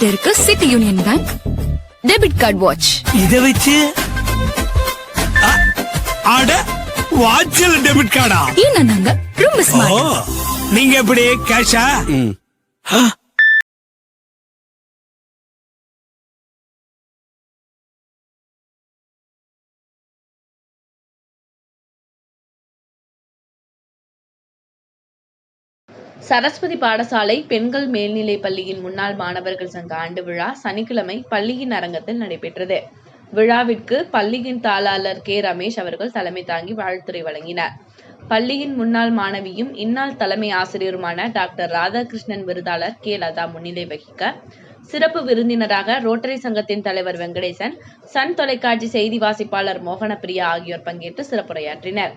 கிட்ட இருக்க city union bank. Debit card watch. இத வச்சு அட வாட்சில் டெபிட் கார்டா? ஏன்னா நாங்க ரொம்ப ஸ்மார்ட் நீங்க எப்படி கேஷா சரஸ்வதி பாடசாலை பெண்கள் மேல்நிலைப் பள்ளியின் முன்னாள் மாணவர்கள் சங்க ஆண்டு விழா சனிக்கிழமை பள்ளியின் அரங்கத்தில் நடைபெற்றது. விழாவிற்கு பள்ளியின் தாளாளர் கே. ரமேஷ் அவர்கள் தலைமை தாங்கி வாழ்த்துறை வழங்கினார். பள்ளியின் முன்னாள் மாணவியும் இந்நாள் தலைமை ஆசிரியருமான டாக்டர் ராதாகிருஷ்ணன் விருதாளர் கே. லதா முன்னிலை வகிக்க சிறப்பு விருந்தினராக ரோட்டரி சங்கத்தின் தலைவர் வெங்கடேசன் சன் தொலைக்காட்சி செய்தி வாசிப்பாளர் மோகனப்பிரியா ஆகியோர் பங்கேற்று சிறப்புரையாற்றினர்.